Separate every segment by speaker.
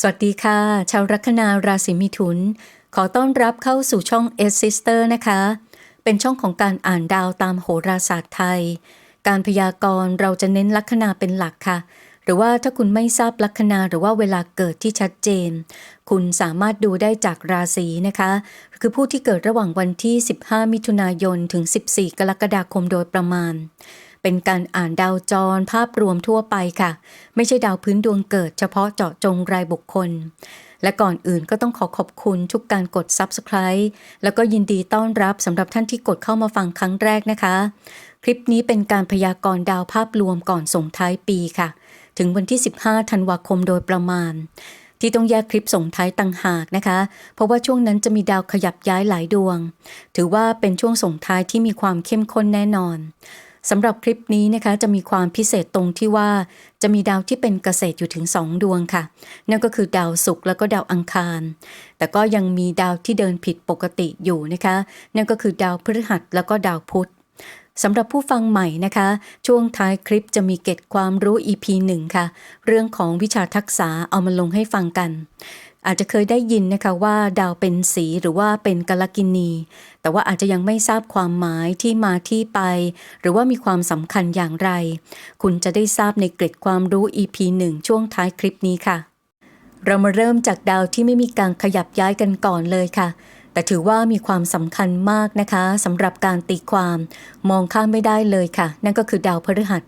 Speaker 1: สวัสดีค่ะ ชาวลัคนาราศีมิถุน ขอต้อนรับเข้าสู่ช่อง S Sister นะคะ เป็นช่องของการอ่านดาวตามโหราศาสตร์ไทย การพยากรณ์เราจะเน้นลัคนาเป็นหลักค่ะ หรือว่าถ้าคุณไม่ทราบลัคนาหรือว่าเวลาเกิดที่ชัดเจน คุณสามารถดูได้จากราศีนะคะ คือผู้ที่เกิดระหว่างวันที่ 15 มิถุนายนถึง 14 กรกฎาคมโดยประมาณ เป็นการอ่านดาวจรภาพรวมทั่วไปค่ะ ไม่ใช่ดาวพื้นดวงเกิดเฉพาะเจาะจงรายบุคคล และก่อนอื่นก็ต้องขอขอบคุณทุกการกด Subscribe แล้วก็ยินดีต้อนรับสำหรับท่านที่กดเข้ามาฟังครั้งแรกนะคะ คลิปนี้เป็นการพยากรณ์ดาวภาพรวมก่อนส่งท้ายปีค่ะ ถึงวันที่ 15 ธันวาคมโดยประมาณที่ต้องแยกคลิปส่งท้ายต่างหากนะคะ เพราะว่าช่วงนั้นจะมีดาวขยับย้ายหลายดวง ถือว่าเป็นช่วงส่งท้ายที่มีความเข้มข้นแน่นอน สำหรับคลิปนี้นะคะจะมีความพิเศษตรงที่ว่า จะมีดาวที่เป็นเกษตรอยู่ถึง 2 ดวงค่ะ นั่นก็คือดาวศุกร์แล้วก็ดาวอังคาร แต่ก็ยังมีดาวที่เดินผิดปกติอยู่นะคะ นั่นก็คือดาวพฤหัสแล้วก็ดาวพุธสำหรับผู้ฟังใหม่นะคะ ช่วงท้ายคลิปจะมีเก็ดความรู้ EP 1 ค่ะ เรื่องของวิชาทักษะเอามาลงให้ฟังกัน อาจจะเคยได้ยินนะคะว่าดาวเป็นสีหรือว่าเป็นกาลกินี แต่ว่าอาจจะยังไม่ทราบความหมายที่มาที่ไป หรือว่ามีความสำคัญอย่างไร คุณจะได้ทราบในเกร็ดความรู้ EP 1 ช่วงท้ายคลิปนี้ค่ะ เรามาเริ่มจากดาวที่ไม่มีการขยับย้ายกันก่อนเลยค่ะ แต่ถือว่ามีความสำคัญมากนะคะสำหรับการตีความ มองข้ามไม่ได้เลยค่ะ นั่นก็คือดาวพฤหัส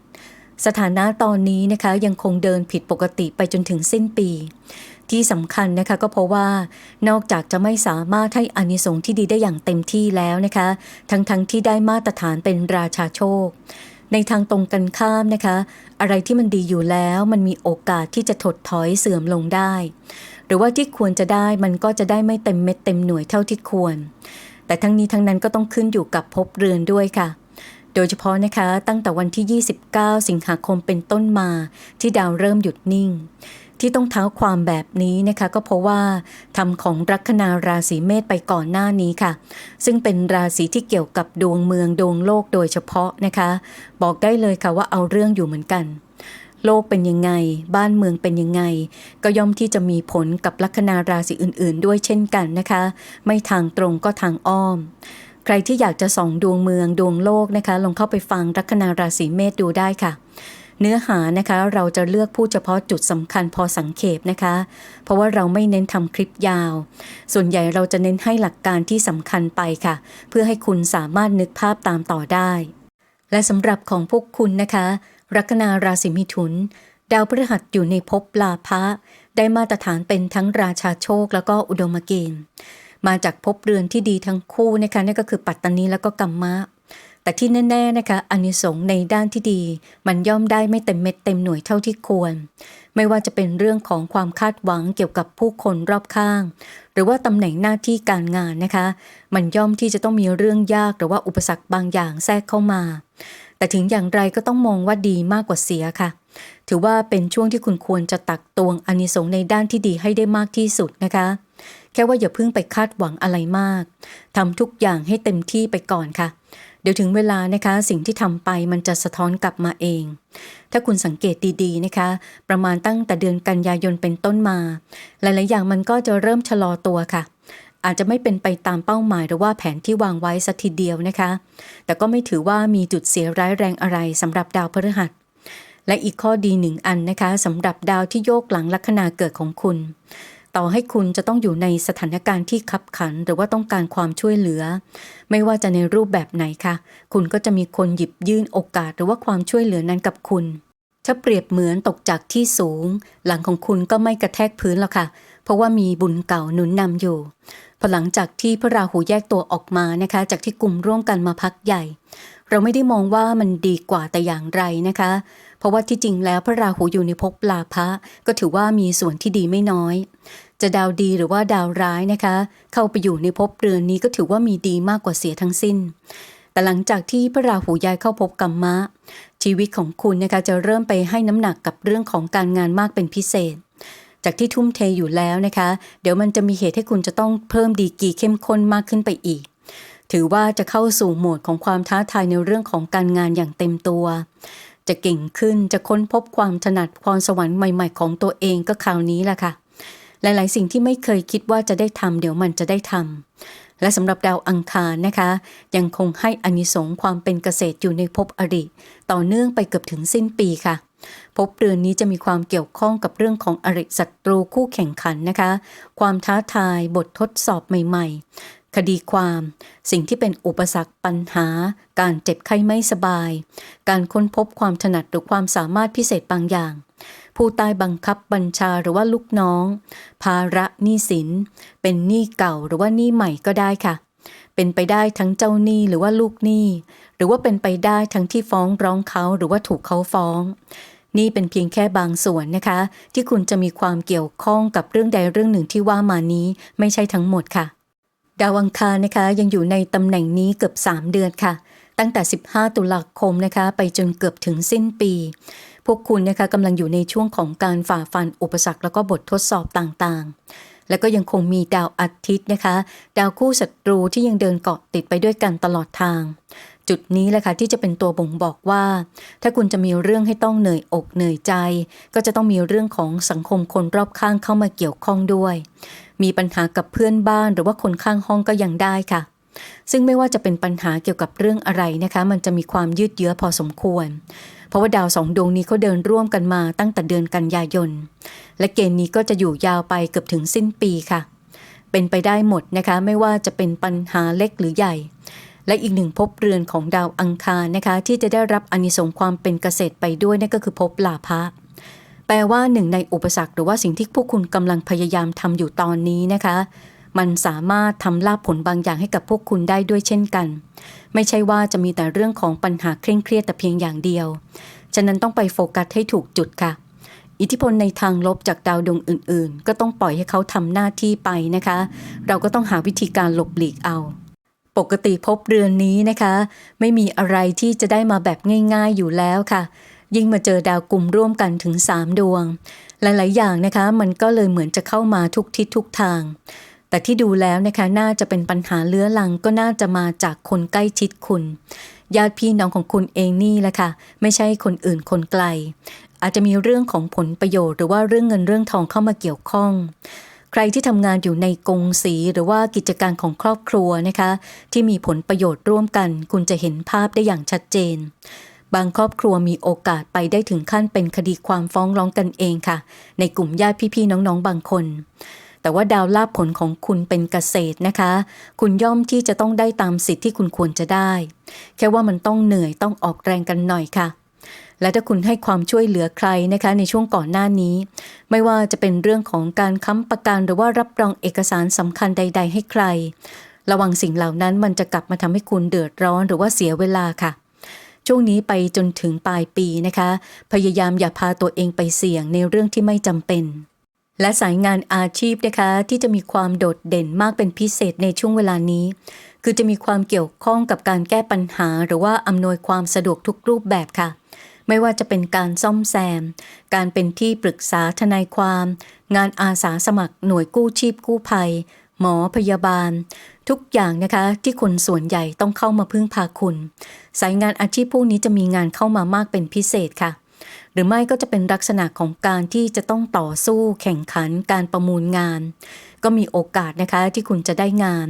Speaker 1: สถานะตอนนี้นะคะยังคงเดินผิดปกติไปจนถึงสิ้นปี ที่สำคัญนะคะก็เพราะว่านอกจากจะไม่สามารถให้อานิสงส์ที่ดีได้อย่างเต็มที่แล้วนะคะ ทั้งๆทที่ได้มาตรฐานเป็นราชาโชค ในทางตรงกันข้ามนะคะ อะไรที่มันดีอยู่แล้วมันมีโอกาสที่จะถดถอยเสื่อมลงได้ หรือว่าที่ควรจะได้มันก็จะได้ไม่เต็มเม็ดเต็มหน่วยเท่าที่ควร แต่ทั้งนี้ทั้งนั้นก็ต้องขึ้นอยู่กับภพเรือนด้วยค่ะโดยเฉพาะนะคะตั้งแต่วันที่ 29 สิงหาคมเป็นต้นมาที่ดาวเริ่มหยุดนิ่ง ที่ต้องเท้าความแบบนี้นะคะก็เพราะว่าทำของลัคนาราศีเมษไปก่อนหน้านี้ค่ะ ซึ่งเป็นราศีที่เกี่ยวกับดวงเมืองดวงโลกโดยเฉพาะนะคะ บอกได้เลยค่ะว่าเอาเรื่องอยู่เหมือนกัน โลกเป็นยังไง บ้านเมืองเป็นยังไง ก็ย่อมที่จะมีผลกับลัคนาราศีอื่น ๆ ด้วยเช่นกันนะคะ ไม่ทางตรงก็ทางอ้อมใครที่อยากจะส่องดวงเมืองดวงโลกนะคะ ลองเข้าไปฟังลัคนาราศีเมษดูได้ค่ะ เนื้อหานะคะเราจะเลือกพูดเฉพาะจุดสำคัญพอสังเขปนะคะ เพราะว่าเราไม่เน้นทำคลิปยาว ส่วนใหญ่เราจะเน้นให้หลักการที่สำคัญไปค่ะ เพื่อให้คุณสามารถนึกภาพตามต่อได้ และสำหรับของพวกคุณนะคะ ลัคนาราศีมิถุน ดาวพฤหัสอยู่ในภพลาภะได้มาตรฐานเป็นทั้งราชาโชคแล้วก็อุดมเกณฑ์มาจากภพเรือนที่ดีทั้งคู่นะคะนั่นก็คือปัตตานีแล้วก็กัมมะ แต่ที่แน่ ๆนะคะอานิสงส์ในด้านที่ดี มันย่อมได้ไม่เต็มเม็ดเต็มหน่วยเท่าที่ควร ไม่ว่าจะเป็นเรื่องของความคาดหวังเกี่ยวกับผู้คนรอบข้าง หรือว่าตำแหน่งหน้าที่การงานนะคะ มันย่อมที่จะต้องมีเรื่องยากหรือว่าอุปสรรคบางอย่างแทรกเข้ามา แต่ถึงอย่างไรก็ต้องมองว่าดีมากกว่าเสียค่ะ ถือว่าเป็นช่วงที่คุณควรจะตักตวงอานิสงส์ในด้านที่ดีให้ได้มากที่สุดนะคะแค่ว่าอย่าเพิ่งไปคาดหวังอะไรมากทำทุกอย่างให้เต็มที่ไปก่อนค่ะ ดี๋ยวถึงเวลานะคะสิ่งที่ทำไปมันจะสะท้อนกลับมาเอง ถ้าคุณสังเกตดีๆนะคะ ประมาณตั้งแต่เดือนกันยายนเป็นต้นมา หลายๆอย่างมันก็จะเริ่มชะลอตัวค่ะ อาจจะไม่เป็นไปตามเป้าหมายหรือว่าแผนที่วางไว้สัทีเดียวนะคะ แต่ก็ไม่ถือว่ามีจุดเสียร้ายแรงอะไรสำหรับดาวพฤหัส และอีกข้อดีหนึ่งอันนะคะสำหรับดาวที่โยกหลังลัคนาเกิดของคุณ ต่อให้คุณจะต้องอยู่ในสถานการณ์ที่ขับขัน หรือว่าต้องการความช่วยเหลือ ไม่ว่าจะในรูปแบบไหนค่ะคุณก็จะมีคนหยิบยื่นโอกาสหรือว่าความช่วยเหลือนั้นกับคุณ ถ้าเปรียบเหมือนตกจากที่สูง หลังของคุณก็ไม่กระแทกพื้นหรอกค่ะ เพราะว่ามีบุญเก่าหนุนนำอยู่พอหลังจากที่พระราหูแยกตัวออกมานะคะ จากที่กลุ่มร่วมกันมาพักใหญ่ เราไม่ได้มองว่ามันดีกว่าแต่อย่างไรนะคะ เพราะว่าที่จริงแล้วพระราหูอยู่ในภพลาภะก็ถือว่ามีส่วนที่ดีไม่น้อย จะดาวดีหรือว่าดาวร้ายนะคะ เข้าไปอยู่ในภพเรือนนี้ก็ถือว่ามีดีมากกว่าเสียทั้งสิ้น แต่หลังจากที่พระราหูย้ายเข้าภพกัมมะ ชีวิตของคุณนะคะจะเริ่มไปให้น้ำหนักกับเรื่องของการงานมากเป็นพิเศษ จากที่ทุ่มเทอยู่แล้วนะคะ เดี๋ยวมันจะมีเหตุให้คุณจะต้องเพิ่มดีกีเข้มข้นมากขึ้นไปอีก ถือว่าจะเข้าสู่โหมดของความท้าทายในเรื่องของการงานอย่างเต็มตัวจะเก่งขึ้นจะค้นพบความถนัดความสวรรค์ใหม่ ๆ ของตัวเองก็คราวนี้แหละค่ะ หลาย ๆ สิ่งที่ไม่เคยคิดว่าจะได้ทำเดี๋ยวมันจะได้ทำและสำหรับดาวอังคารนะคะ ยังคงให้อานิสงส์ความเป็นเกษตรอยู่ในภพอริ ต่อเนื่องไปเกือบถึงสิ้นปีค่ะภพเรือนนี้จะมีความเกี่ยวข้องกับเรื่องของอริศัตรูคู่แข่งขันนะคะ ความท้าทายบททดสอบใหม่ ๆ คดีความ สิ่งที่เป็นอุปสรรคปัญหา การเจ็บไข้ไม่สบาย การค้นพบความถนัดหรือความสามารถพิเศษบางอย่าง ผู้ใต้บังคับบัญชาหรือว่าลูกน้อง ภาระหนี้สิน เป็นหนี้เก่าหรือว่าหนี้ใหม่ก็ได้ค่ะ เป็นไปได้ทั้งเจ้าหนี้หรือว่าลูกหนี้ หรือว่าเป็นไปได้ทั้งที่ฟ้องร้องเขาหรือว่าถูกเขาฟ้อง นี่เป็นเพียงแค่บางส่วนนะคะ ที่คุณจะมีความเกี่ยวข้องกับเรื่องใดเรื่องหนึ่งที่ว่ามานี้ไม่ใช่ทั้งหมดค่ะ ดาวอังคารนะคะยังอยู่ในตำแหน่งนี้เกือบ 3 เดือนค่ะตั้งแต่ 15 ตุลาคมนะคะ ไปจนเกือบถึงสิ้นปี พวกคุณนะคะกำลังอยู่ในช่วงของการฝ่าฟันอุปสรรคแล้วก็บททดสอบต่างๆ แล้วก็ยังคงมีดาวอาทิตย์นะคะ ดาวคู่ศัตรูที่ยังเดินเกาะติดไปด้วยกันตลอดทาง จุดนี้แหละค่ะที่จะเป็นตัวบ่งบอกว่า ถ้าคุณจะมีเรื่องให้ต้องเหนื่อยอกเหนื่อยใจ ก็จะต้องมีเรื่องของสังคมคนรอบข้างเข้ามาเกี่ยวข้องด้วย มีปัญหากับเพื่อนบ้านหรือว่าคนข้างห้องก็ยังได้ค่ะซึ่งไม่ว่าจะเป็นปัญหาเกี่ยวกับเรื่องอะไรนะคะ มันจะมีความยืดเยื้อพอสมควร เพราะว่าดาวสองดวงนี้เขาเดินร่วมกันมาตั้งแต่เดือนกันยายน และเกณฑ์นี้ก็จะอยู่ยาวไปเกือบถึงสิ้นปีค่ะ เป็นไปได้หมดนะคะ ไม่ว่าจะเป็นปัญหาเล็กหรือใหญ่ และอีกหนึ่งภพเรือนของดาวอังคารนะคะ ที่จะได้รับอนิสงส์ความเป็นเกษตรไปด้วยนั่นก็คือภพลาภะแปลว่าหนึ่งในอุปสรรคหรือว่าสิ่งที่พวกคุณกำลังพยายามทำอยู่ตอนนี้นะคะ มันสามารถทำลาภผลบางอย่างให้กับพวกคุณได้ด้วยเช่นกัน ไม่ใช่ว่าจะมีแต่เรื่องของปัญหาเคร่งเครียดแต่เพียงอย่างเดียว ฉะนั้นต้องไปโฟกัสให้ถูกจุดค่ะ อิทธิพลในทางลบจากดาวดวงอื่น ๆ ก็ต้องปล่อยให้เขาทำหน้าที่ไปนะคะ เราก็ต้องหาวิธีการหลบหลีกเอาปกติภพเรือนนี้นะคะ ไม่มีอะไรที่จะได้มาแบบง่าย ๆอยู่แล้วค่ะ ยิ่งมาเจอดาวกลุ่มร่วมกันถึง 3 ดวง หลายๆอย่างนะคะ มันก็เลยเหมือนจะเข้ามาทุกทิศทุกทาง แต่ที่ดูแล้วนะคะน่าจะเป็นปัญหาเลื้อรังก็น่าจะมาจากคนใกล้ชิดคุณ ญาติพี่น้องของคุณเองนี่แหละค่ะ ไม่ใช่คนอื่นคนไกล อาจจะมีเรื่องของผลประโยชน์หรือว่าเรื่องเงินเรื่องทองเข้ามาเกี่ยวข้องใครที่ทำงานอยู่ในกงสีหรือว่ากิจการของครอบครัวนะคะ ที่มีผลประโยชน์ร่วมกัน คุณจะเห็นภาพได้อย่างชัดเจน บางครอบครัวมีโอกาสไปได้ถึงขั้นเป็นคดีความฟ้องร้องกันเองค่ะ ในกลุ่มญาติพี่ๆน้องๆบางคน แต่ว่าดาวลาภผลของคุณเป็นเกษตรนะคะ คุณย่อมที่จะต้องได้ตามสิทธิ์ที่คุณควรจะได้ แค่ว่ามันต้องเหนื่อยต้องออกแรงกันหน่อยค่ะ และถ้าคุณให้ความช่วยเหลือใครนะคะในช่วงก่อนหน้านี้ ไม่ว่าจะเป็นเรื่องของการค้ำประกันหรือว่ารับรองเอกสารสำคัญใด ๆ ให้ใคร ระวังสิ่งเหล่านั้นมันจะกลับมาทำให้คุณเดือดร้อนหรือว่าเสียเวลาค่ะช่วงนี้ไปจนถึงปลายปีนะคะ พยายามอย่าพาตัวเองไปเสี่ยงในเรื่องที่ไม่จำเป็น และสายงานอาชีพนะคะที่จะมีความโดดเด่นมากเป็นพิเศษในช่วงเวลานี้ คือจะมีความเกี่ยวข้องกับการแก้ปัญหา หรือว่าอำนวยความสะดวกทุกรูปแบบค่ะ ไม่ว่าจะเป็นการซ่อมแซม การเป็นที่ปรึกษาทนายความ งานอาสาสมัครหน่วยกู้ชีพกู้ภัย หมอพยาบาล ทุกอย่างนะคะที่คนส่วนใหญ่ต้องเข้ามาพึ่งพาคุณ สายงานอาชีพพวกนี้จะมีงานเข้ามามากเป็นพิเศษค่ะ หรือไม่ก็จะเป็นลักษณะของการที่จะต้องต่อสู้แข่งขันการประมูลงาน ก็มีโอกาสนะคะที่คุณจะได้งาน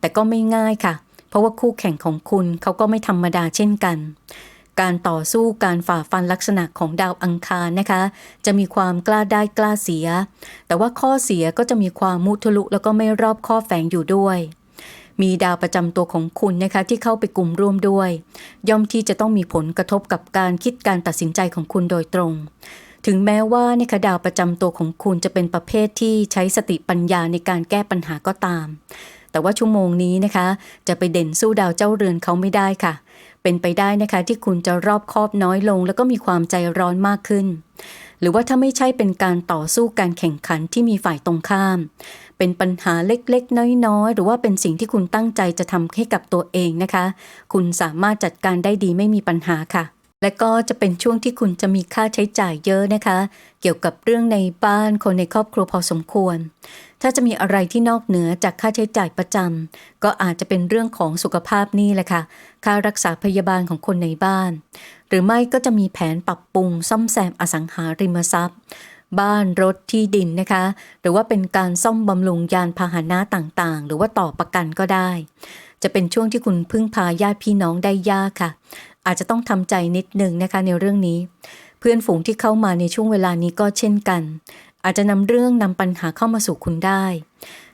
Speaker 1: แต่ก็ไม่ง่ายค่ะ เพราะว่าคู่แข่งของคุณเขาก็ไม่ธรรมดาเช่นกัน การต่อสู้การฝ่าฟันลักษณะของดาวอังคารนะคะ จะมีความกล้าได้กล้าเสีย แต่ว่าข้อเสียก็จะมีความมุทะลุแล้วก็ไม่รอบข้อแฝงอยู่ด้วย มีดาวประจำตัวของคุณนะคะที่เข้าไปกลุ่มร่วมด้วย ย่อมที่จะต้องมีผลกระทบกับการคิดการตัดสินใจของคุณโดยตรง ถึงแม้ว่านะคะดาวประจำตัวของคุณจะเป็นประเภทที่ใช้สติปัญญาในการแก้ปัญหาก็ตาม แต่ว่าชั่วโมงนี้นะคะ จะไปเด่นสู้ดาวเจ้าเรือนเขาไม่ได้ค่ะ เป็นไปได้นะคะที่คุณจะรอบคอบน้อยลง แล้วก็มีความใจร้อนมากขึ้น หรือว่าถ้าไม่ใช่เป็นการต่อสู้การแข่งขันที่มีฝ่ายตรงข้าม เป็นปัญหาเล็กๆ น้อยๆ หรือว่าเป็นสิ่งที่คุณตั้งใจจะทำให้กับตัวเองนะคะ คุณสามารถจัดการได้ดีไม่มีปัญหาค่ะ และก็จะเป็นช่วงที่คุณจะมีค่าใช้จ่ายเยอะนะคะ เกี่ยวกับเรื่องในบ้านคนในครอบครัวพอสมควร ถ้าจะมีอะไรที่นอกเหนือจากค่าใช้จ่ายประจำก็อาจจะเป็นเรื่องของสุขภาพนี่แหละค่ะ ค่ารักษาพยาบาลของคนในบ้าน หรือไม่ก็จะมีแผนปรับปรุงซ่อมแซมอสังหาริมทรัพย์ บ้านรถที่ดินนะคะ หรือว่าเป็นการซ่อมบำรุงยานพาหนะต่างๆ หรือว่าต่อประกันก็ได้ จะเป็นช่วงที่คุณพึ่งพาญาติพี่น้องได้ยากค่ะ อาจจะต้องทำใจนิดนึงนะคะในเรื่องนี้ เพื่อนฝูงที่เข้ามาในช่วงเวลานี้ก็เช่นกัน อาจจะนำเรื่องนำปัญหาเข้ามาสู่คุณได้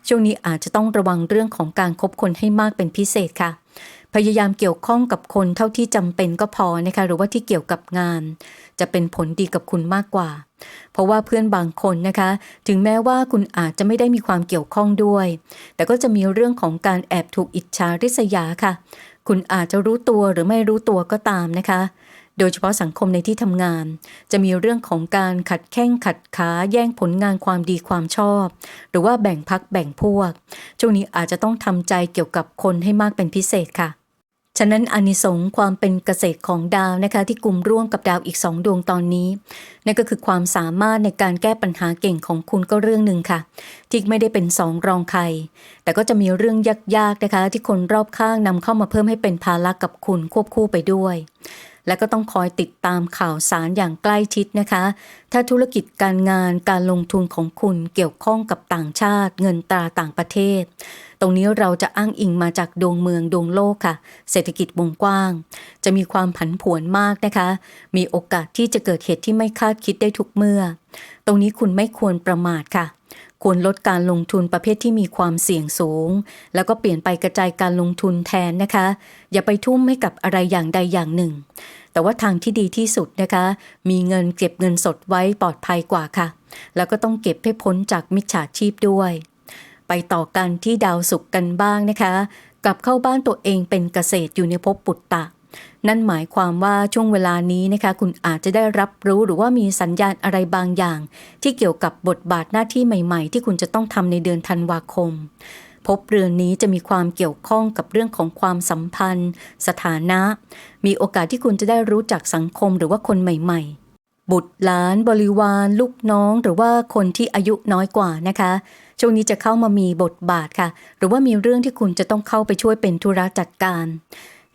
Speaker 1: ช่วงนี้อาจจะต้องระวังเรื่องของการคบคนให้มากเป็นพิเศษค่ะ พยายามเกี่ยวข้องกับคนเท่าที่จำเป็นก็พอนะคะหรือว่าที่เกี่ยวกับงาน จะเป็นผลดีกับคุณมากกว่า เพราะว่าเพื่อนบางคนนะคะ ถึงแม้ว่าคุณอาจจะไม่ได้มีความเกี่ยวข้องด้วย แต่ก็จะมีเรื่องของการแอบถูกอิจฉาริษยาค่ะ คุณอาจจะรู้ตัวหรือไม่รู้ตัวก็ตามนะคะโดยเฉพาะสังคมในที่ทำงาน จะมีเรื่องของการขัดแข้งขัดขาแย่งผลงานความดีความชอบ หรือว่าแบ่งพักแบ่งพวก ช่วงนี้อาจจะต้องทำใจเกี่ยวกับคนให้มากเป็นพิเศษค่ะ ฉะนั้นอนิสงส์ความเป็นเกษตรของดาวนะคะที่กลุ่มร่วมกับดาวอีกสองดวงตอนนี้ นั่นก็คือความสามารถในการแก้ปัญหาเก่งของคุณก็เรื่องหนึ่งค่ะ ที่ไม่ได้เป็นสองรองใคร แต่ก็จะมีเรื่องยากๆนะคะ ที่คนรอบข้างนำเข้ามาเพิ่มให้เป็นภาระกับคุณควบคู่ไปด้วย และก็ต้องคอยติดตามข่าวสารอย่างใกล้ชิดนะคะ ถ้าธุรกิจการงานการลงทุนของคุณเกี่ยวข้องกับต่างชาติ เงินตราต่างประเทศ ตรงนี้เราจะอ้างอิงมาจากดวงเมืองดวงโลกค่ะ เศรษฐกิจวงกว้าง จะมีความผันผวนมากนะคะ มีโอกาสที่จะเกิดเหตุที่ไม่คาดคิดได้ทุกเมื่อ ตรงนี้คุณไม่ควรประมาทค่ะ ควรลดการลงทุนประเภทที่มีความเสี่ยงสูง แล้วก็เปลี่ยนไปกระจายการลงทุนแทนนะคะ อย่าไปทุ่มให้กับอะไรอย่างใดอย่างหนึ่ง แต่ว่าทางที่ดีที่สุดนะคะ มีเงินเก็บเงินสดไว้ปลอดภัยกว่าค่ะ แล้วก็ต้องเก็บให้พ้นจากมิจฉาชีพด้วย ไปต่อกันที่ดาวศุกกันบ้างนะคะ กลับเข้าบ้านตัวเองเป็นเกษตรอยู่ในภพปุตตะ นั่นหมายความว่าช่วงเวลานี้นะคะ คุณอาจจะได้รับรู้หรือว่ามีสัญญาณอะไรบางอย่าง ที่เกี่ยวกับบทบาทหน้าที่ใหม่ ๆ ที่คุณจะต้องทำในเดือนธันวาคม พบเรือนนี้จะมีความเกี่ยวข้องกับเรื่องของความสัมพันธ์ สถานะ มีโอกาสที่คุณจะได้รู้จักสังคมหรือว่าคนใหม่ ๆบุตรหลานบริวารลูกน้องหรือว่าคนที่อายุน้อยกว่านะคะ ช่วงนี้จะเข้ามามีบทบาทค่ะ หรือว่ามีเรื่องที่คุณจะต้องเข้าไปช่วยเป็นธุระจัดการ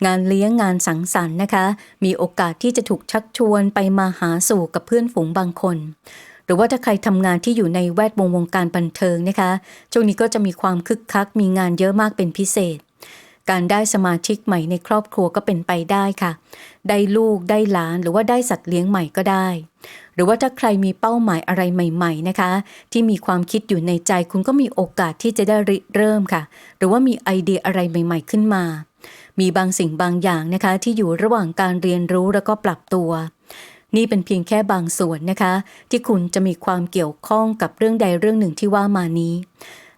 Speaker 1: งานเลี้ยงงานสังสรรค์นะคะ มีโอกาสที่จะถูกชักชวนไปมาหาสู่กับเพื่อนฝูงบางคน หรือว่าถ้าใครทำงานที่อยู่ในแวดวงวงการบันเทิงนะคะช่วงนี้ก็จะมีความคึกคักมีงานเยอะมากเป็นพิเศษ การได้สมาชิกใหม่ในครอบครัวก็เป็นไปได้ค่ะ ได้ลูกได้หลานหรือว่าได้สัตว์เลี้ยงใหม่ก็ได้ หรือว่าถ้าใครมีเป้าหมายอะไรใหม่ ๆนะคะ ที่มีความคิดอยู่ในใจคุณก็มีโอกาสที่จะได้ริเริ่มค่ะ หรือว่ามีไอเดียอะไรใหม่ ๆ ขึ้นมา มีบางสิ่งบางอย่างนะคะที่อยู่ระหว่างการเรียนรู้แล้วก็ปรับตัว นี่เป็นเพียงแค่บางส่วนนะคะ ที่คุณจะมีความเกี่ยวข้องกับเรื่องใดเรื่องหนึ่งที่ว่ามานี้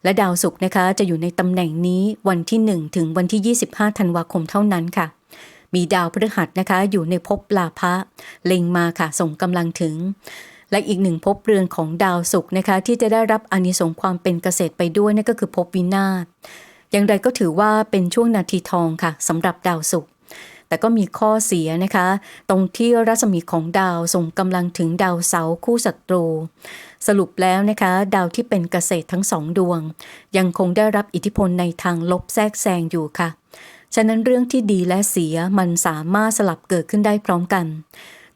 Speaker 1: และดาวศุกร์นะคะจะอยู่ในตำแหน่งนี้วันที่ 1 ถึงวันที่ 25ธันวาคมเท่านั้นค่ะมีดาวพฤหัสนะคะ อยู่ในภพลาภะเล็งมาค่ะ ส่งกำลังถึง และอีกหนึ่งภพเรือนของดาวศุกร์นะคะ ที่จะได้รับอานิสงส์ความเป็นเกษตรไปด้วยนั่นก็คือภพวินาศ อย่างไรก็ถือว่าเป็นช่วงนาทีทองค่ะสำหรับดาวศุกร์แต่ก็มีข้อเสียนะคะ ตรงที่รัศมีของดาวส่งกำลังถึงดาวเสาคู่ศัตรู สรุปแล้วนะคะ ดาวที่เป็นเกษตรทั้งสองดวง ยังคงได้รับอิทธิพลในทางลบแทรกแซงอยู่ค่ะ ฉะนั้นเรื่องที่ดีและเสียมันสามารถสลับเกิดขึ้นได้พร้อมกัน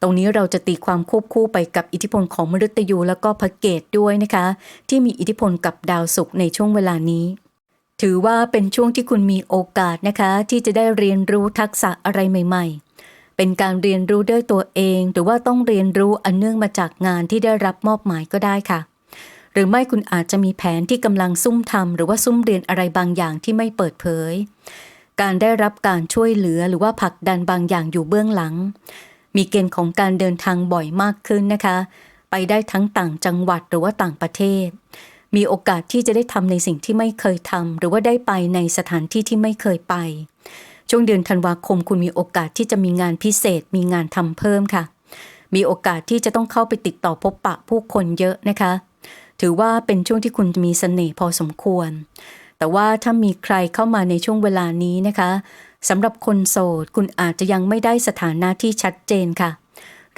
Speaker 1: ตรงนี้เราจะตีความควบคู่ไปกับอิทธิพลของมฤตยูแล้วก็พระเกตด้วยนะคะ ที่มีอิทธิพลกับดาวศุกร์ในช่วงเวลานี้ ถือว่าเป็นช่วงที่คุณมีโอกาสนะคะ ที่จะได้เรียนรู้ทักษะอะไรใหม่ ๆ เป็นการเรียนรู้ด้วยตัวเอง หรือว่าต้องเรียนรู้อันเนื่องมาจากงานที่ได้รับมอบหมายก็ได้ค่ะ หรือไม่คุณอาจจะมีแผนที่กำลังซุ่มทำหรือว่าซุ่มเรียนอะไรบางอย่างที่ไม่เปิดเผย การได้รับการช่วยเหลือหรือว่าผลักดันบางอย่างอยู่เบื้องหลัง มีเกณฑ์ของการเดินทางบ่อยมากขึ้นนะคะ ไปได้ทั้งต่างจังหวัดหรือว่าต่างประเทศ มีโอกาสที่จะได้ทำในสิ่งที่ไม่เคยทำหรือว่าได้ไปในสถานที่ที่ไม่เคยไป ช่วงเดือนธันวาคมคุณมีโอกาสที่จะมีงานพิเศษ มีงานทำเพิ่มค่ะ มีโอกาสที่จะต้องเข้าไปติดต่อพบปะผู้คนเยอะนะคะ ถือว่าเป็นช่วงที่คุณมีเสน่ห์พอสมควร แต่ว่าถ้ามีใครเข้ามาในช่วงเวลานี้นะคะสำหรับคนโสด คุณอาจจะยังไม่ได้สถานะที่ชัดเจนค่ะ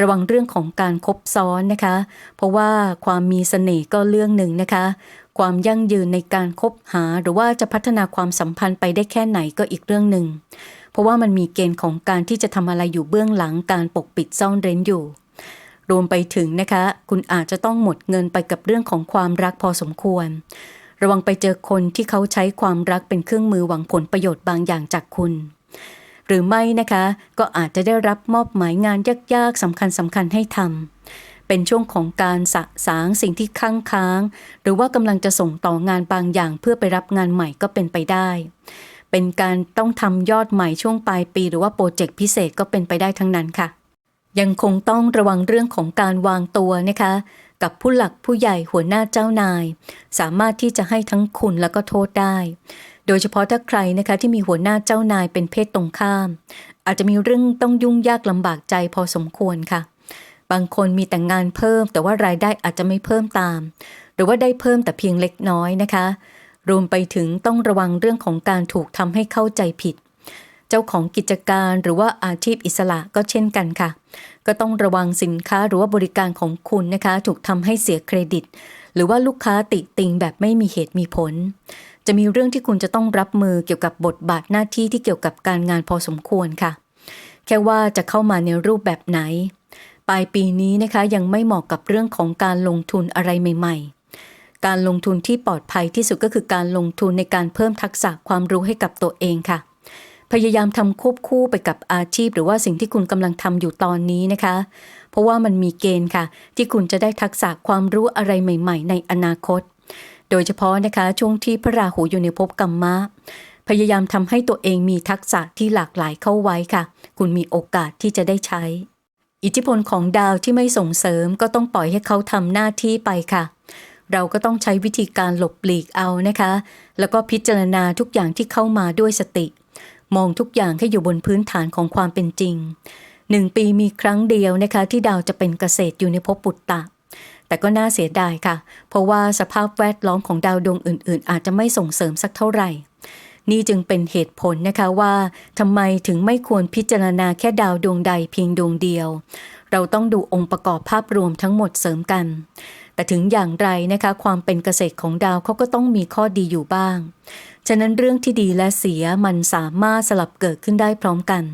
Speaker 1: ระวังเรื่องของการคบซ้อนนะคะ เพราะว่าความมีเสน่ห์ก็เรื่องหนึ่งนะคะ ความยั่งยืนในการคบหาหรือว่าจะพัฒนาความสัมพันธ์ไปได้แค่ไหนก็อีกเรื่องหนึ่ง เพราะว่ามันมีเกณฑ์ของการที่จะทำอะไรอยู่เบื้องหลังการปกปิดซ่อนเร้นอยู่ รวมไปถึงนะคะ คุณอาจจะต้องหมดเงินไปกับเรื่องของความรักพอสมควร ระวังไปเจอคนที่เขาใช้ความรักเป็นเครื่องมือหวังผลประโยชน์บางอย่างจากคุณ หรือไม่นะคะ ก็อาจจะได้รับมอบหมายงานยากๆสำคัญสำคัญให้ทำเป็นช่วงของการสะสางสิ่งที่ค้างค้าง หรือว่ากำลังจะส่งต่องานบางอย่างเพื่อไปรับงานใหม่ก็เป็นไปได้ เป็นการต้องทำยอดใหม่ช่วงปลายปี หรือว่าโปรเจกต์พิเศษก็เป็นไปได้ทั้งนั้นค่ะยังคงต้องระวังเรื่องของการวางตัวนะคะ กับผู้หลักผู้ใหญ่หัวหน้าเจ้านาย สามารถที่จะให้ทั้งคุณแล้วก็โทษได้ โดยเฉพาะถ้าใครนะคะที่มีหัวหน้าเจ้านายเป็นเพศตรงข้าม อาจจะมีเรื่องต้องยุ่งยากลำบากใจพอสมควรค่ะ บางคนมีแต่งงานเพิ่ม แต่ว่ารายได้อาจจะไม่เพิ่มตาม หรือว่าได้เพิ่มแต่เพียงเล็กน้อยนะคะ รวมไปถึงต้องระวังเรื่องของการถูกทำให้เข้าใจผิด เจ้าของกิจการหรือว่าอาชีพอิสระก็เช่นกันค่ะ ก็ต้องระวังสินค้าหรือว่าบริการของคุณนะคะ ถูกทำให้เสียเครดิต หรือว่าลูกค้าติติงแบบไม่มีเหตุมีผล จะมีเรื่องที่คุณจะต้องรับมือเกี่ยวกับบทบาทหน้าที่ที่เกี่ยวกับการงานพอสมควรค่ะ แค่ว่าจะเข้ามาในรูปแบบไหน ปลายปีนี้นะคะยังไม่เหมาะกับเรื่องของการลงทุนอะไรใหม่ ๆการลงทุนที่ปลอดภัยที่สุดก็คือการลงทุนในการเพิ่มทักษะความรู้ให้กับตัวเองค่ะ พยายามทำควบคู่ไปกับอาชีพ หรือว่าสิ่งที่คุณกำลังทำอยู่ตอนนี้นะคะ เพราะว่ามันมีเกณฑ์ค่ะ ที่คุณจะได้ทักษะความรู้อะไรใหม่ ๆ ในอนาคต โดยเฉพาะนะคะช่วงที่พระราหูอยู่ในภพกรรมะพยายามทำให้ตัวเองมีทักษะที่หลากหลายเข้าไว้ค่ะ คุณมีโอกาสที่จะได้ใช้ อิทธิพลของดาวที่ไม่ส่งเสริมก็ต้องปล่อยให้เขาทำหน้าที่ไปค่ะ เราก็ต้องใช้วิธีการหลบหลีกเอานะคะ แล้วก็พิจารณาทุกอย่างที่เข้ามาด้วยสติ มองทุกอย่างให้อยู่บนพื้นฐานของความเป็นจริงหนึ่งปีมีครั้งเดียวนะคะ ที่ดาวจะเป็นเกษตรอยู่ในภพปุตตะ แต่ก็น่าเสียดายค่ะ เพราะว่าสภาพแวดล้อมของดาวดวงอื่น ๆ อาจจะไม่ส่งเสริมสักเท่าไหร่ นี่จึงเป็นเหตุผลนะคะว่าทำไมถึงไม่ควรพิจารณาแค่ดาวดวงใดเพียงดวงเดียว เราต้องดูองค์ประกอบภาพรวมทั้งหมดเสริมกัน แต่ถึงอย่างไรนะคะ ความเป็นเกษตรของดาวเขาก็ต้องมีข้อดีอยู่บ้าง ฉะนั้นเรื่องที่ดีและเสียมันสามารถสลับเกิดขึ้นได้พร้อมกัน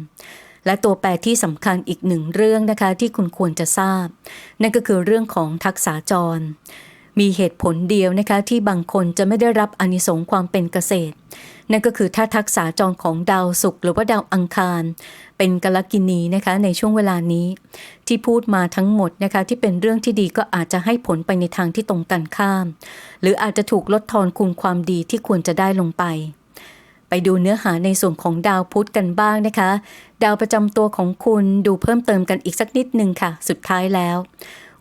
Speaker 1: และตัวแปรที่สำคัญอีกหนึ่งเรื่องนะคะที่คุณควรจะทราบ นั่นก็คือเรื่องของทักษะจร มีเหตุผลเดียวนะคะที่บางคนจะไม่ได้รับอนิสงส์ความเป็นเกษตร นั่นก็คือถ้าทักษะจรของดาวศุกร์หรือว่าดาวอังคาร เป็นกลกินีนะคะในช่วงเวลานี้ ที่พูดมาทั้งหมดนะคะที่เป็นเรื่องที่ดีก็อาจจะให้ผลไปในทางที่ตรงกันข้าม หรืออาจจะถูกลดทอนคุณความดีที่ควรจะได้ลงไปไปดูเนื้อหาในส่วนของดาวพุธกันบ้างนะคะ ดาวประจำตัวของคุณดูเพิ่มเติมกันอีกสักนิดหนึ่งค่ะ สุดท้ายแล้ว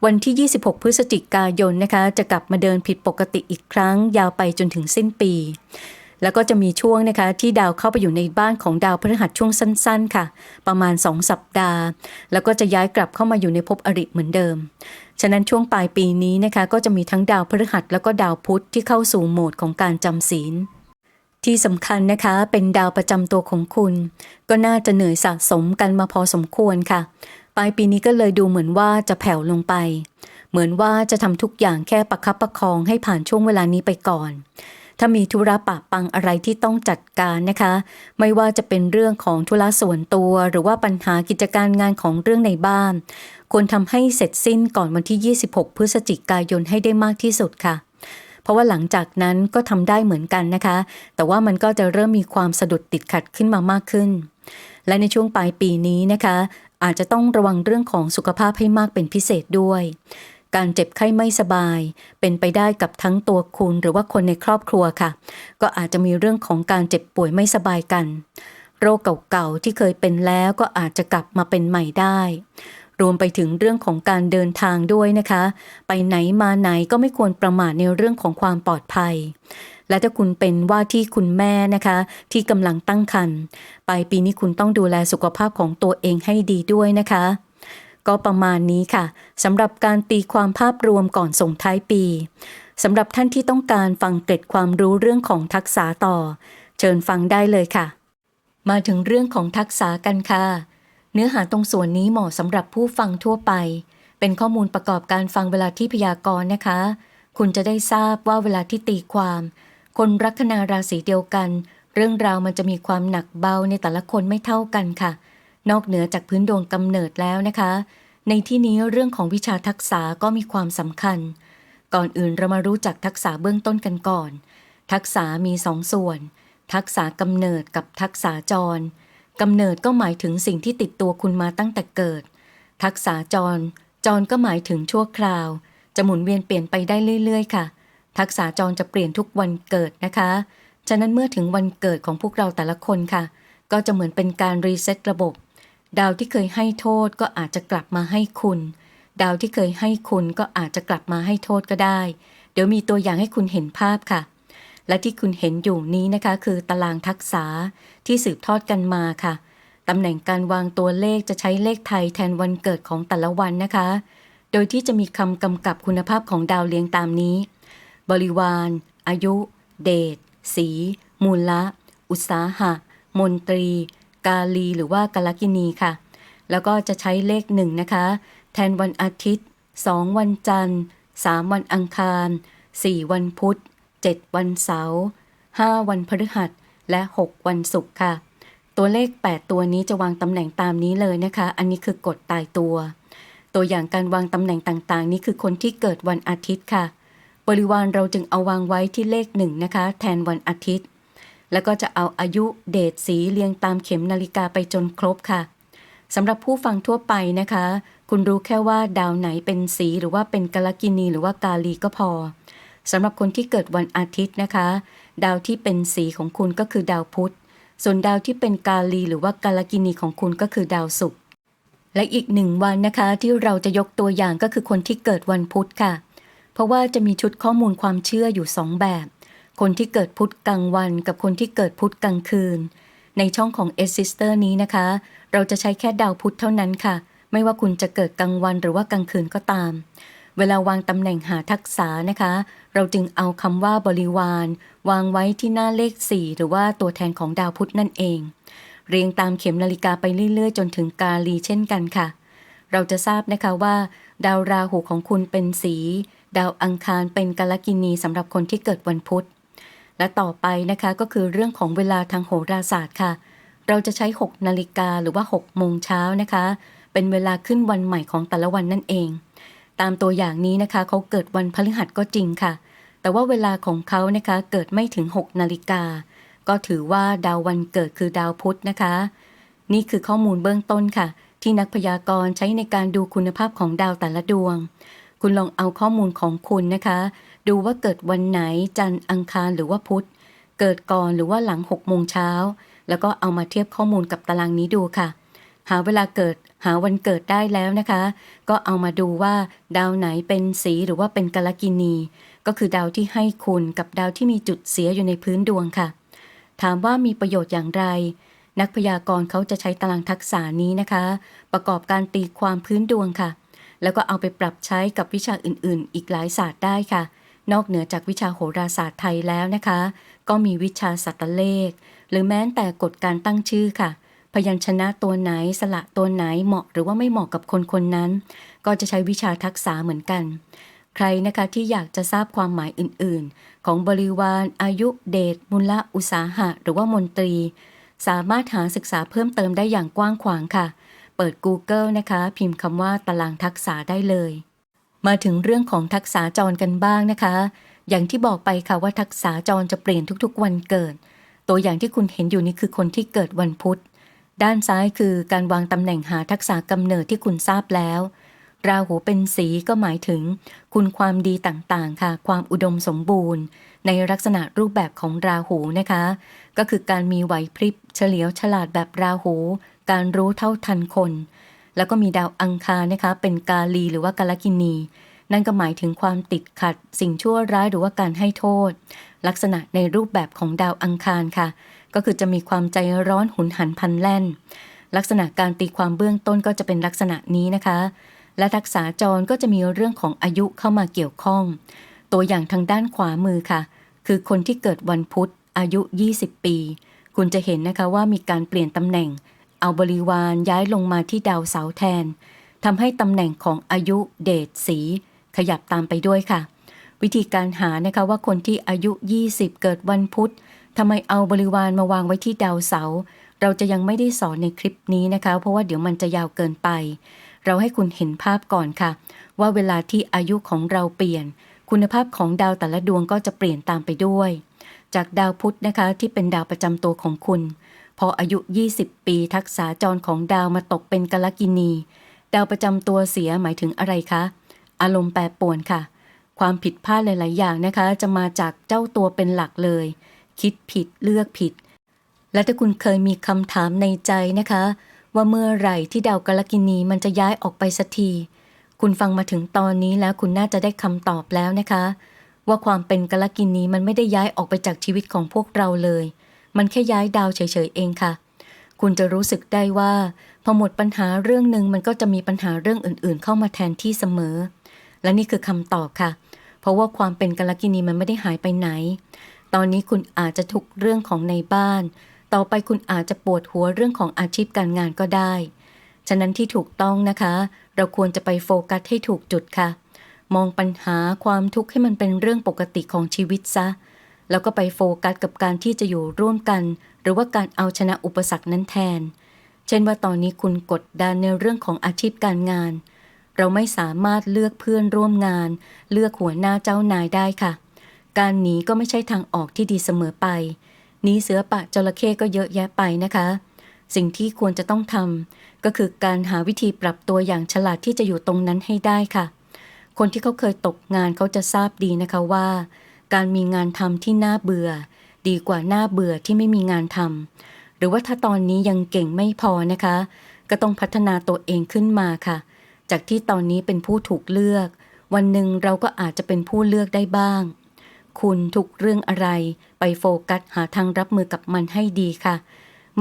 Speaker 1: วันที่ 26 พฤศจิกายนนะคะ จะกลับมาเดินผิดปกติอีกครั้ง ยาวไปจนถึงสิ้นปี แล้วก็จะมีช่วงนะคะที่ดาวเข้าไปอยู่ในบ้านของดาวพฤหัสช่วงสั้น ๆ ค่ะ ประมาณ 2 สัปดาห์ แล้วก็จะย้ายกลับเข้ามาอยู่ในภพอริเหมือนเดิม ฉะนั้นช่วงปลายปีนี้นะคะก็จะมีทั้งดาวพฤหัสแล้วก็ดาวพุธที่เข้าสู่โหมดของการจำศีลที่สำคัญนะคะเป็นดาวประจำตัวของคุณ ก็น่าจะเหนื่อยสะสมกันมาพอสมควรค่ะ ปลายปีนี้ก็เลยดูเหมือนว่าจะแผ่วลงไป เหมือนว่าจะทำทุกอย่างแค่ประคับประคองให้ผ่านช่วงเวลานี้ไปก่อน ถ้ามีธุระปะปังอะไรที่ต้องจัดการนะคะ ไม่ว่าจะเป็นเรื่องของธุระส่วนตัว หรือว่าปัญหากิจการงานของเรื่องในบ้าน ควรทำให้เสร็จสิ้นก่อนวันที่ 26 พฤศจิกายนให้ได้มากที่สุดค่ะเพราะว่าหลังจากนั้นก็ทำได้เหมือนกันนะคะ แต่ว่ามันก็จะเริ่มมีความสะดุดติดขัดขึ้นมามากขึ้น และในช่วงปลายปีนี้นะคะ อาจจะต้องระวังเรื่องของสุขภาพให้มากเป็นพิเศษด้วย การเจ็บไข้ไม่สบาย เป็นไปได้กับทั้งตัวคุณหรือว่าคนในครอบครัวค่ะ ก็อาจจะมีเรื่องของการเจ็บป่วยไม่สบายกัน โรคเก่าๆที่เคยเป็นแล้วก็อาจจะกลับมาเป็นใหม่ได้ รวมไปถึงเรื่องของการเดินทางด้วยนะคะ ไปไหนมาไหนก็ไม่ควรประมาทในเรื่องของความปลอดภัย และถ้าคุณเป็นว่าที่คุณแม่นะคะ ที่กำลังตั้งครรภ์ปลายปีนี้คุณต้องดูแลสุขภาพของตัวเองให้ดีด้วยนะคะ ก็ประมาณนี้ค่ะสำหรับการตีความภาพรวมก่อนส่งท้ายปีสำหรับท่านที่ต้องการฟังเกร็ดความรู้เรื่องของทักษะต่อ เชิญฟังได้เลยค่ะ มาถึงเรื่องของทักษะกันค่ะ เนื้อหาตรงส่วนนี้เหมาะสำหรับผู้ฟังทั่วไป เป็นข้อมูลประกอบการฟังเวลาที่พยากรณ์นะคะ คุณจะได้ทราบว่าเวลาที่ตีความ คนลัคนาราศีเดียวกัน เรื่องราวมันจะมีความหนักเบาในแต่ละคนไม่เท่ากันค่ะ นอกเหนือจากพื้นดวงกำเนิดแล้วนะคะ ในที่นี้เรื่องของวิชาทักษะก็มีความสำคัญ ก่อนอื่นเรามารู้จักทักษะเบื้องต้นกันก่อน ทักษะมีสองส่วน ทักษะกำเนิดกับทักษะจร กำเนิดก็หมายถึงสิ่งที่ติดตัวคุณมาตั้งแต่เกิด ทักษะจร จรก็หมายถึงชั่วคราว จะหมุนเวียนเปลี่ยนไปได้เรื่อยๆ ค่ะ ทักษะจรจะเปลี่ยนทุกวันเกิดนะคะ ฉะนั้นเมื่อถึงวันเกิดของพวกเราแต่ละคนค่ะ ก็จะเหมือนเป็นการรีเซ็ตระบบ ดาวที่เคยให้โทษก็อาจจะกลับมาให้คุณ ดาวที่เคยให้คุณก็อาจจะกลับมาให้โทษก็ได้ เดี๋ยวมีตัวอย่างให้คุณเห็นภาพค่ะ และที่คุณเห็นอยู่นี้นะคะคือตารางทักษะที่สืบทอดกันมาค่ะ ตำแหน่งการวางตัวเลขจะใช้เลขไทยแทนวันเกิดของแต่ละวันนะคะ โดยที่จะมีคำกำกับคุณภาพของดาวเรียงตามนี้ บริวาร อายุ เดช สี มูลละอุตสาหะ มนตรี กาลี หรือว่ากาลกินีค่ะ แล้วก็จะใช้เลขหนึ่งนะคะ แทนวันอาทิตย์ 2 วันจันทร์ 3 วันอังคาร 4 วันพุธ 7 วันเสาร์5วันพฤหัส และ 6 วันศุกร์ค่ะ ตัวเลข 8 ตัวนี้จะวางตำแหน่งตามนี้เลยนะคะ อันนี้คือกฎตายตัว ตัวอย่างการวางตำแหน่งต่างๆ นี้คือคนที่เกิดวันอาทิตย์ค่ะ บริวารเราจึงเอาวางไว้ที่เลขหนึ่งนะคะ แทนวันอาทิตย์ แล้วก็จะเอาอายุเดทสีเรียงตามเข็มนาฬิกาไปจนครบค่ะสำหรับผู้ฟังทั่วไปนะคะ คุณรู้แค่ว่าดาวไหนเป็นสีหรือว่าเป็นกาลกินีหรือว่ากาลีก็พอ สำหรับคนที่เกิดวันอาทิตย์นะคะ ดาวที่เป็นสีของคุณก็คือดาวพุธ ส่วนดาวที่เป็นกาลีหรือว่ากาลกินีของคุณก็คือดาวศุกร์และอีกหนึ่งวันนะคะที่เราจะยกตัวอย่างก็คือคนที่เกิดวันพุธค่ะ เพราะว่าจะมีชุดข้อมูลความเชื่ออยู่สองแบบ คนที่เกิดพุธกลางวัน กับคนที่เกิดพุธกลางคืน ในช่องของ e s i s t e r นี้นะคะ เราจะใช้แค่ดาวพุธเท่านั้นค่ะ ไม่ว่าคุณจะเกิดกลางวันหรือว่ากลางคืนก็ตาม เวลาวางตำแหน่งหาทักษะนะคะ เราจึงเอาคำว่าบริวาร วางไว้ที่หน้าเลข 4 หรือว่าตัวแทนของดาวพุธนั่นเอง เรียงตามเข็มนาฬิกาไปเรื่อยๆ จนถึงกาลีเช่นกันค่ะ เราจะทราบนะคะว่า ดาวราหูของคุณเป็นสี ดาวอังคารเป็นกาลกินีสำหรับคนที่เกิดวันพุธ และต่อไปนะคะก็คือเรื่องของเวลาทางโหราศาสตร์ค่ะ เราจะใช้ 6 นาฬิกาหรือว่า 6 โมงเช้านะคะ เป็นเวลาขึ้นวันใหม่ของแต่ละวันนั่นเอง ตามตัวอย่างนี้นะคะเขาเกิดวันพฤหัสก็จริงค่ะ แต่ว่าเวลาของเขานะคะเกิดไม่ถึง 6 นาฬิกา ก็ถือว่าดาววันเกิดคือดาวพุธนะคะ นี่คือข้อมูลเบื้องต้นค่ะ ที่นักพยากรณ์ใช้ในการดูคุณภาพของดาวแต่ละดวง คุณลองเอาข้อมูลของคุณนะคะ ดูว่าเกิดวันไหนจันทร์อังคารหรือว่าพุธเกิดก่อนหรือว่าหลัง6โมงเช้า แล้วก็เอามาเทียบข้อมูลกับตารางนี้ดูค่ะ หาเวลาเกิด หาวันเกิดได้แล้วนะคะ ก็เอามาดูว่า ดาวไหนเป็นสีหรือว่าเป็นกาลกินี ก็คือดาวที่ให้คุณกับดาวที่มีจุดเสียอยู่ในพื้นดวงค่ะ ถามว่ามีประโยชน์อย่างไร นักพยากรณ์เขาจะใช้ตารางทักษะนี้นะคะ ประกอบการตีความพื้นดวงค่ะ แล้วก็เอาไปปรับใช้กับวิชาอื่นๆ อีกหลายศาสตร์ได้ค่ะ นอกเหนือจากวิชาโหราศาสตร์ไทยแล้วนะคะ ก็มีวิชาสัตว์เลข หรือแม้แต่กฎการตั้งชื่อค่ะ พยัญชนะตัวไหนสระตัวไหนเหมาะหรือว่าไม่เหมาะกับคนคนนั้น ก็จะใช้วิชาทักษะเหมือนกัน ใครนะคะที่อยากจะทราบความหมายอื่นๆ ของบริวารอายุเดชมุลละอุตสาหะ หรือว่ามนตรี สามารถหาศึกษาเพิ่มเติมได้อย่างกว้างขวางค่ะ เปิด Google นะคะ พิมพ์คำว่าตารางทักษะได้เลย มาถึงเรื่องของทักษะจรกันบ้างนะคะ อย่างที่บอกไปค่ะว่าทักษะจรจะเปลี่ยนทุกๆ วันเกิด ตัวอย่างที่คุณเห็นอยู่นี่คือคนที่เกิดวันพุธ ด้านซ้ายคือการวางตำแหน่งหาทักษะกำเนิดที่คุณทราบแล้ว ราหูเป็นสีก็หมายถึง คุณความดีต่างๆ ค่ะ ความอุดมสมบูรณ์ ในลักษณะรูปแบบของราหูนะคะ ก็คือการมีไหวพริบเฉลียวฉลาดแบบราหู การรู้เท่าทันคน แล้วก็มีดาวอังคารนะคะ เป็นกาลีหรือว่ากาลกินี นั่นก็หมายถึงความติดขัด สิ่งชั่วร้ายหรือว่าการให้โทษ ลักษณะในรูปแบบของดาวอังคารค่ะ ก็คือจะมีความใจร้อนหุนหันพันแล่น ลักษณะการตีความเบื้องต้นก็จะเป็นลักษณะนี้นะคะ และทักษะจรก็จะมีเรื่องของอายุเข้ามาเกี่ยวข้อง ตัวอย่างทางด้านขวามือค่ะ คือคนที่เกิดวันพุธอายุ 20 ปี คุณจะเห็นนะคะว่ามีการเปลี่ยนตำแหน่ง เอาบริวารย้ายลงมาที่ดาวเสาแทนทำให้ตำแหน่งของอายุเดชสี ขยับตามไปด้วยค่ะ วิธีการหานะคะว่าคนที่อายุ 20 เกิดวันพุธ ทำไมเอาบริวารมาวางไว้ที่ดาวเสา เราจะยังไม่ได้สอนในคลิปนี้นะคะ เพราะว่าเดี๋ยวมันจะยาวเกินไป เราให้คุณเห็นภาพก่อนค่ะ ว่าเวลาที่อายุของเราเปลี่ยน คุณภาพของดาวแต่ละดวงก็จะเปลี่ยนตามไปด้วย จากดาวพุธนะคะที่เป็นดาวประจำตัวของคุณ พออายุ 20 ปีทักษะจรของดาวมาตกเป็นกลกินี ดาวประจำตัวเสียหมายถึงอะไรคะ อารมณ์แปรปรวนค่ะ ความผิดพลาดหลาย ๆ อย่างนะคะ จะมาจากเจ้าตัวเป็นหลักเลย คิดผิดเลือกผิด และถ้าคุณเคยมีคำถามในใจนะคะ ว่าเมื่อไหร่ที่ดาวกรกินีมันจะย้ายออกไปสักที คุณฟังมาถึงตอนนี้แล้วคุณน่าจะได้คำตอบแล้วนะคะ ว่าความเป็นกรกินีมันไม่ได้ย้ายออกไปจากชีวิตของพวกเราเลย มันแค่ย้ายดาวเฉยๆเองค่ะ คุณจะรู้สึกได้ว่าพอหมดปัญหาเรื่องหนึ่งมันก็จะมีปัญหาเรื่องอื่นๆ เข้ามาแทนที่เสมอ และนี่คือคำตอบค่ะ เพราะว่าความเป็นกรกินีมันไม่ได้หายไปไหน ตอนนี้คุณอาจจะทุกเรื่องของในบ้าน ต่อไปคุณอาจจะปวดหัวเรื่องของอาชีพการงานก็ได้ ฉะนั้นที่ถูกต้องนะคะ เราควรจะไปโฟกัสให้ถูกจุดค่ะ มองปัญหาความทุกข์ให้มันเป็นเรื่องปกติของชีวิตซะ แล้วก็ไปโฟกัสกับการที่จะอยู่ร่วมกัน หรือว่าการเอาชนะอุปสรรคนั้นแทน เช่นว่าตอนนี้คุณกดดันในเรื่องของอาชีพการงาน เราไม่สามารถเลือกเพื่อนร่วมงาน เลือกหัวหน้าเจ้านายได้ค่ะ การหนีก็ไม่ใช่ทางออกที่ดีเสมอไป หนีเสือปะจระเข้ก็เยอะแยะไปนะคะ สิ่งที่ควรจะต้องทำก็คือการหาวิธีปรับตัวอย่างฉลาดที่จะอยู่ตรงนั้นให้ได้ค่ะ คนที่เขาเคยตกงานเขาจะทราบดีนะคะว่า การมีงานทำที่น่าเบื่อ ดีกว่าน่าเบื่อที่ไม่มีงานทำหรือว่าถ้าตอนนี้ยังเก่งไม่พอนะคะ ก็ต้องพัฒนาตัวเองขึ้นมาค่ะ จากที่ตอนนี้เป็นผู้ถูกเลือก วันหนึ่งเราก็อาจจะเป็นผู้เลือกได้บ้าง คุณทุกเรื่องอะไร ไปโฟกัสหาทางรับมือกับมันให้ดีค่ะ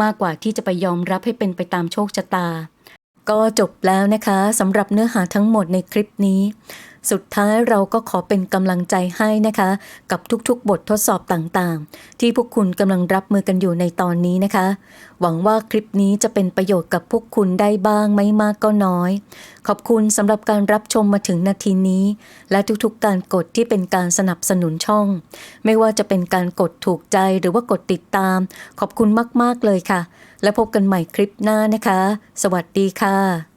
Speaker 1: มากกว่าที่จะไปยอมรับให้เป็นไปตามโชคชะตา ก็จบแล้วนะคะสำหรับเนื้อหาทั้งหมดในคลิปนี้ สุดท้ายเราก็ขอเป็นกำลังใจให้นะคะ กับทุกๆ บททดสอบต่างๆ ที่พวกคุณกำลังรับมือกันอยู่ในตอนนี้นะคะ หวังว่าคลิปนี้จะเป็นประโยชน์กับพวกคุณได้บ้างไม่มากก็น้อย ขอบคุณสำหรับการรับชมมาถึงนาทีนี้ และทุกๆ การกดที่เป็นการสนับสนุนช่อง ไม่ว่าจะเป็นการกดถูกใจหรือว่ากดติดตาม ขอบคุณมากๆเลยค่ะ และพบกันใหม่คลิปหน้านะคะ สวัสดีค่ะ